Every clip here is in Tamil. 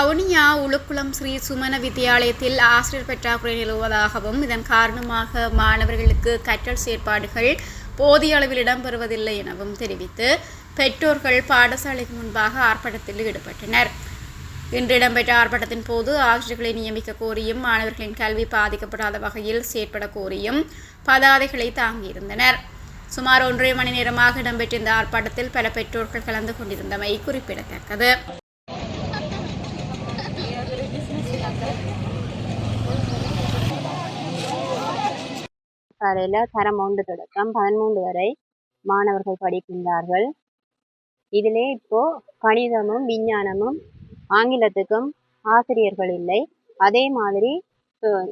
வவுனியா உளுக்குளம் ஸ்ரீ சுமன வித்தியாலயத்தில் ஆசிரியர் பற்றாக்குறை நிலவுவதாகவும் இதன் காரணமாக மாணவர்களுக்கு கற்றல் செயற்பாடுகள் போதிய அளவில் இடம்பெறுவதில்லை எனவும் தெரிவித்து பெற்றோர்கள் பாடசாலைக்கு முன்பாக ஆர்ப்பாட்டத்தில் ஈடுபட்டனர். இன்று இடம்பெற்ற ஆர்ப்பாட்டத்தின் போது ஆசிரியர்களை நியமிக்க கோரியும் மாணவர்களின் கல்வி பாதிக்கப்படாத வகையில் செயற்பட கோரியும் பதாதைகளை தாங்கியிருந்தனர். சுமார் ஒன்றரை மணி நேரமாக இடம்பெற்ற இந்த ஆர்ப்பாட்டத்தில் பல பெற்றோர்கள் கலந்து கொண்டிருந்தமை குறிப்பிடத்தக்கது. பாடசாலையில் தரம் ஒன்று தொடக்கம். பதிமூன்று வரை மாணவர்கள் படிக்கின்றார்கள். இதிலே இப்போ கணிதமும் விஞ்ஞானமும் ஆங்கிலத்துக்கும் ஆசிரியர்கள் இல்லை. அதே மாதிரி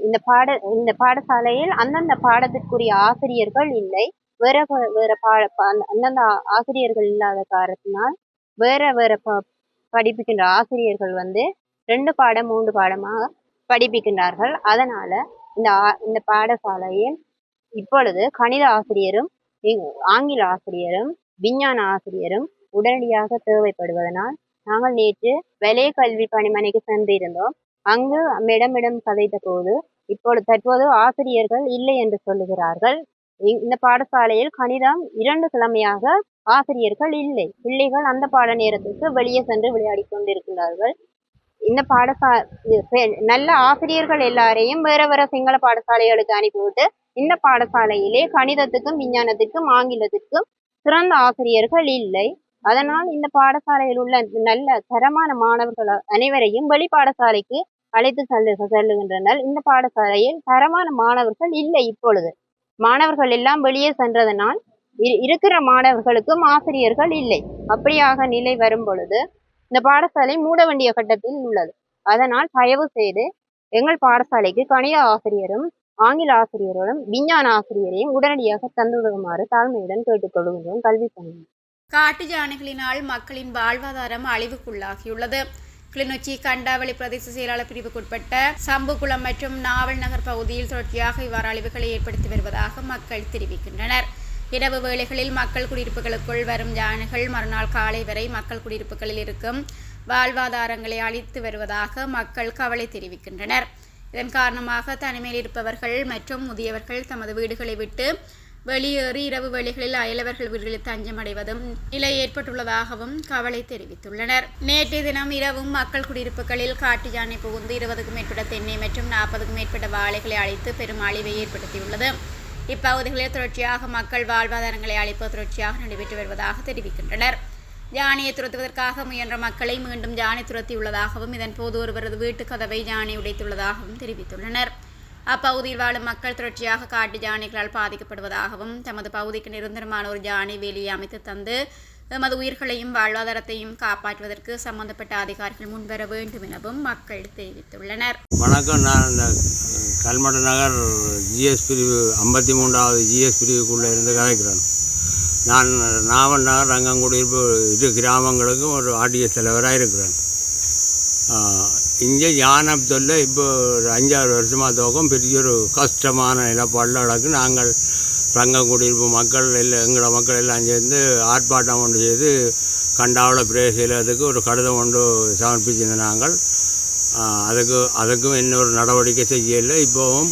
இந்த பாட இந்த பாடசாலையில் அந்தந்த பாடத்திற்குரிய ஆசிரியர்கள் இல்லை. வேற வேற பாட அந்த- அந்தந்த ஆசிரியர்கள் இல்லாத காரணத்தினால் வேற வேற ப படிப்பிக்கின்ற ஆசிரியர்கள் வந்து ரெண்டு பாடம் மூன்று பாடமாக படிப்பிக்கின்றார்கள். அதனால இந்த ஆ- இந்த பாடசாலையில் இப்பொழுது கணித ஆசிரியரும் இ- ஆங்கில ஆசிரியரும் விஞ்ஞான ஆசிரியரும் உடனடியாக தேவைப்படுவதனால் நாங்கள் நேற்று வலய கல்வி பணிமனைக்கு சென்றிருந்தோம். அங்கு மேடமிடம் கதைத்த போது இப்பொழுது தற்போது ஆசிரியர்கள் இல்லை என்று சொல்லுகிறார்கள். இ- இந்த பாடசாலையில் கணிதம் இரண்டு கிழமையாக ஆசிரியர்கள் இல்லை. பிள்ளைகள் அந்த பாட நேரத்துக்கு வெளியே சென்று விளையாடி கொண்டிருக்கிறார்கள். இந்த பாடசா நல்ல ஆசிரியர்கள் எல்லாரையும் வேற வேற சிங்கள பாடசாலைகளுக்கு அனுப்பிவிட்டு இந்த பாடசாலையிலே கணிதத்துக்கும் விஞ்ஞானத்துக்கும் ஆங்கிலத்துக்கும் சிறந்த ஆசிரியர்கள் இல்லை. அதனால் இந்த பாடசாலையில் உள்ள நல்ல தரமான மாணவர்கள் அனைவரையும் வெளி பாடசாலைக்கு அழைத்து செல்லு செல்லுகின்றனர். இந்த பாடசாலையில் தரமான மாணவர்கள் இல்லை இப்பொழுது. மாணவர்கள் எல்லாம் வெளியே சென்றதனால் இருக்கிற மாணவர்களுக்கும் ஆசிரியர்கள் இல்லை. அப்படியாக நிலை வரும் பொழுது இந்த பாடசாலை மூட வேண்டிய கட்டத்தில் உள்ளது. அதனால் தயவு செய்து எங்கள் பாடசாலைக்கு கணித ஆசிரியரும் ஆங்கில ஆசிரியரோடும் விஞ்ஞான ஆசிரியரையும் உடனடியாக தந்துவிடுமாறு தாழ்மையுடன் கேட்டுக்கொள்கின்றோம் கல்வி பணி காட்டு யானைகளினால் மக்களின் வாழ்வாதாரம் அழிவுக்குள்ளாகியுள்ளது. கிளிநொச்சி கண்டாவளி பிரதேச செயலாளர் பிரிவுக்குட்பட்ட சம்புகுளம் மற்றும் நாவல் நகர் பகுதியில் தொடர்ச்சியாக இவ்வாறு அழிவுகளை ஏற்படுத்தி வருவதாக மக்கள் தெரிவிக்கின்றனர். இரவு வேளைகளில் மக்கள் குடியிருப்புகளுக்குள் வரும் யானைகள் மறுநாள் காலை வரை மக்கள் குடியிருப்புகளில் இருக்கும் வாழ்வாதாரங்களை அழித்து வருவதாக மக்கள் கவலை தெரிவிக்கின்றனர். இதன் காரணமாக தனிமையில் இருப்பவர்கள் மற்றும் முதியவர்கள் தமது வீடுகளை விட்டு வெளியேறி இரவு வேளைகளில் அயலவர்கள் வீடுகளில் தஞ்சமடைவதும் நிலை ஏற்பட்டுள்ளதாகவும் கவலை தெரிவித்துள்ளனர். நேற்றைய தினம் இரவும் மக்கள் குடியிருப்புகளில் காட்டு யானை புகுந்து இருபதுக்கும் மேற்பட்ட தென்னை மற்றும் நாற்பதுக்கும் மேற்பட்ட வாழைகளை அழித்து பெரும் அழிவை ஏற்படுத்தியுள்ளது. இப்பகுதிகளில் தொடர்ச்சியாக மக்கள் வாழ்வாதாரங்களை அழிப்பது தொடர்ச்சியாக நடைபெற்று வருவதாக தெரிவிக்கின்றனர். ஜானியை துரத்துவதற்காக முயன்ற மக்களை மீண்டும் ஜானி துரத்தியுள்ளதாகவும் இதன் போது ஒருவரது வீட்டு கதவை ஜானி உடைத்துள்ளதாகவும் தெரிவித்துள்ளனர். அப்பகுதியில் வாழும் மக்கள் தொடர்ச்சியாக காட்டு ஜானிகளால் பாதிக்கப்படுவதாகவும் தமது பகுதிக்கு நிரந்தரமான ஒரு ஜானி வேலியை அமைத்து தந்து எமது உயிர்களையும் வாழ்வாதாரத்தையும் காப்பாற்றுவதற்கு சம்பந்தப்பட்ட அதிகாரிகள் முன்வர வேண்டும் எனவும் மக்கள் தெரிவித்துள்ளனர். வணக்கம். நான் கல்மட்ட நகர் ஜிஎஸ் பிரிவு ஐம்பத்தி மூன்றாவது ஜிஎஸ் பிரிவுக்குள்ளே இருந்து கதைக்கிறேன் நான் நாவல் நகர் ரங்கங்குடி இரு கிராமங்களுக்கும் ஒரு ஆர்டிஎஸ் தலைவராக இருக்கிறேன். இங்கே யானை தொல்லை இப்போ ஒரு அஞ்சாறு வருஷமாக தோக்கம் பெரிய ஒரு கஷ்டமான நிலப்பாடில் நடக்கு நாங்கள் ரங்கங்குடியிருப்பு மக்கள் எல்லாம் எங்களோட மக்கள் எல்லாம் சேர்ந்து ஆர்ப்பாட்டம் ஒன்று செய்து கண்டாவில் பிரேசிலத்துக்கு ஒரு கடிதம் ஒன்று சமர்ப்பிச்சிருந்த நாங்கள். அதுக்கு அதுக்கும் இன்னொரு நடவடிக்கை செய்யலை. இப்போவும்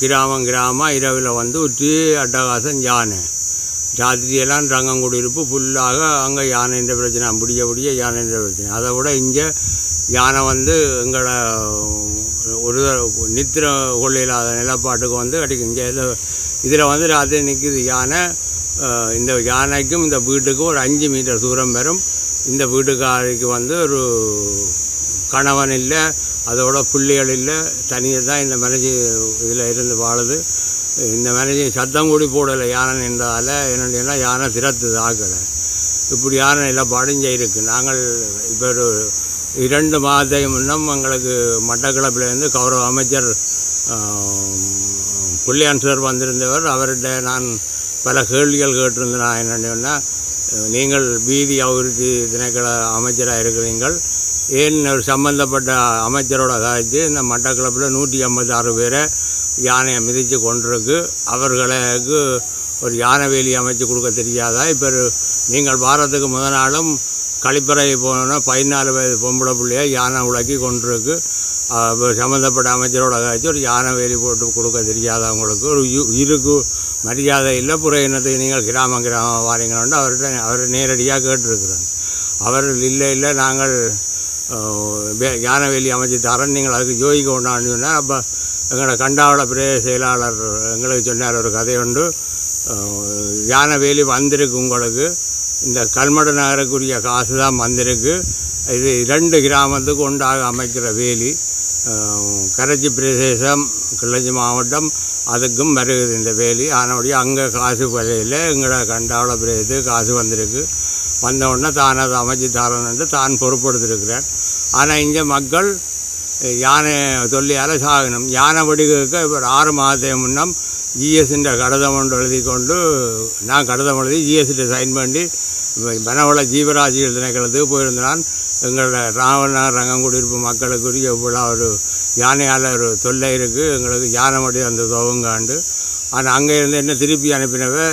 கிராமம் கிராமம் இரவில் வந்து ஒற்றி அட்டகாசம் யானை. ராத்திரியெல்லாம் ரங்கங்குடியிருப்பு ஃபுல்லாக அங்கே யானைன்ற பிரச்சனை முடிய முடிய யானைன்ற பிரச்சனை. அதை விட இங்கே யானை வந்து எங்களை ஒரு நித்திர கொள்ளையில்லாத நிலப்பாட்டுக்கு வந்து கிடைக்கும் இங்கே இதில் வந்து ராத்திரி நிற்கிது யானை. இந்த யானைக்கும் இந்த வீட்டுக்கும் ஒரு அஞ்சு மீட்டர் தூரம் வரும். இந்த வீட்டுக்காரிக்கு வந்து ஒரு கணவன் இல்லை அதோட பிள்ளைகள் இல்லை தனியாக தான் இந்த மனைவி இதில் இருந்து வாழுது. இந்த மனைவி சத்தம் கூடி போடலை யானை நின்றால் என்னென்னா யானை திறத்துது ஆக்கலை இப்படி யானை எல்லாம் இங்கே இருக்குது நாங்கள் இப்போ ஒரு இரண்டு மாதத்துக்கு முன்னம் எங்களுக்கு மட்டக்களப்பிலேருந்து கௌரவ அமைச்சர் புள்ளியான் சார் வந்திருந்தவர். அவர்கிட்ட நான் பல கேள்விகள் கேட்டிருந்தேன். நான் என்னென்னா நீங்கள் பீதி அபிவிருத்தி திணைக்கள அமைச்சராக இருக்கிறீங்கள் ஏன் சம்மந்தப்பட்ட சம்பந்தப்பட்ட அமைச்சரோட காய்ச்சி இந்த மட்டக்களப்பில் நூற்றி ஐம்பத்தாறு பேரை யானையை மிதித்து கொண்டிருக்கு அவர்களுக்கு ஒரு யானை வேலி அமைச்சு கொடுக்க தெரியாதா? இப்போ நீங்கள் வாரத்துக்கு முத நாளும் கழிப்பறை போனோன்னா பதினாலு வயது பொம்பளை பிள்ளைய யானை உலக்கி கொண்டிருக்கு சம்மந்தப்பட்ட அமைச்சரோட காய்ச்சி ஒரு யானை வேலி போட்டு கொடுக்க தெரியாதவங்களுக்கு ஒரு இருக்கு மரியாதை இல்லை புற இனத்துக்கு நீங்கள் கிராமம் கிராமம் வாரீங்களோன்ட்டு அவர்கிட்ட அவர் நேரடியாக கேட்டிருக்கிறாங்க அவர் இல்லை இல்லை நாங்கள் அஹ், வேலி அமைச்சு தரேன் நீங்கள் அதுக்கு ஜோதிக்க கொண்டான்னு சொன்னால் அப்போ எங்களோட கண்டாவள பிரதேச செயலாளர் எங்களுக்கு சொன்னார் ஒரு கதை உண்டு. யானவேலி வந்திருக்கு உங்களுக்கு. இந்த கல்மட நகருக்குரிய காசு தான் வந்திருக்கு. இது இரண்டு கிராமத்துக்கு உண்டாக அமைக்கிற வேலி. கரைச்சி பிரதேசம் கிளஞ்சி மாவட்டம் அதுக்கும் வருகுது இந்த வேலி. ஆனபடியே அங்கே காசு வரையில் எங்களோட கண்டாவள பிரதேசத்துக்கு காசு வந்திருக்கு. வந்த உடனே தான் அதை அமைச்சு என்று தான் பொறுப்படுத்திருக்கிறார். ஆனால் இங்கே மக்கள் யானை தொல்லியால் சாகணும் யானை வடிகளுக்கு இப்போ ஆறு மாதத்துக்கு முன்னம் ஜிஎஸ்ன்ற கடிதம் ஒன்று எழுதி கொண்டு நான் கடிதம் எழுதி ஜிஎஸ்கிட்ட சைன் பண்ணி வனவள ஜீவராசிகள் திணைக்களத்துக்கு போயிருந்தான். எங்களோட ராவணர் ரங்கங்குடியிருப்பு மக்களுக்குரிய இவ்வளோ ஒரு யானையால் ஒரு தொல்லை இருக்குது. எங்களுக்கு யானை வடி அந்த துவங்காண்டு. ஆனால் அங்கே இருந்து என்ன திருப்பி அனுப்பினவை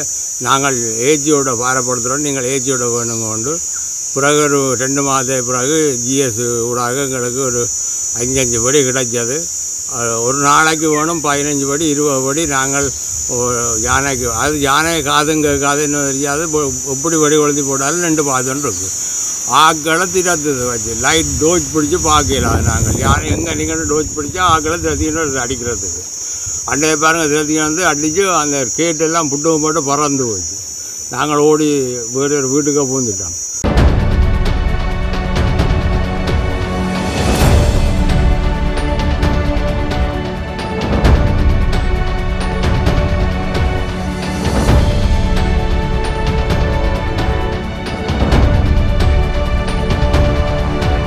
நாங்கள் ஏஜியோட பாரப்படுத்துகிறோம் நீங்கள் ஏஜியோட வேணுங்க கொண்டு பிறகு ஒரு ரெண்டு மாத பிறகு ஜிஎஸ் ஊடாக எங்களுக்கு ஒரு அஞ்சஞ்சு படி கிடைச்சது. ஒரு நாளைக்கு வேணும் பதினஞ்சு படி இருபது படி. நாங்கள் யானைக்கு அது யானை காதுங்க காதுன்னு தெரியாது. எப்படி வடி கொளுத்தி போட்டாலும் ரெண்டு பாதம் இருக்குது ஆக்களை திரத்துது வச்சு லைட் டோச் பிடிச்சி பார்க்கலாம் நாங்கள். யானை எங்கே நீங்கள் டோச் பிடிச்சா ஆக்களை திரத்தின்னு அடிக்கிறதுக்கு. அன்றைய பாருங்கள் திறத்திங்க வந்து அடித்து அந்த கேட்டெல்லாம் புட்டு போட்டு பறந்து போச்சு. நாங்கள் ஓடி வேறு வீட்டுக்கே பூந்துட்டோம்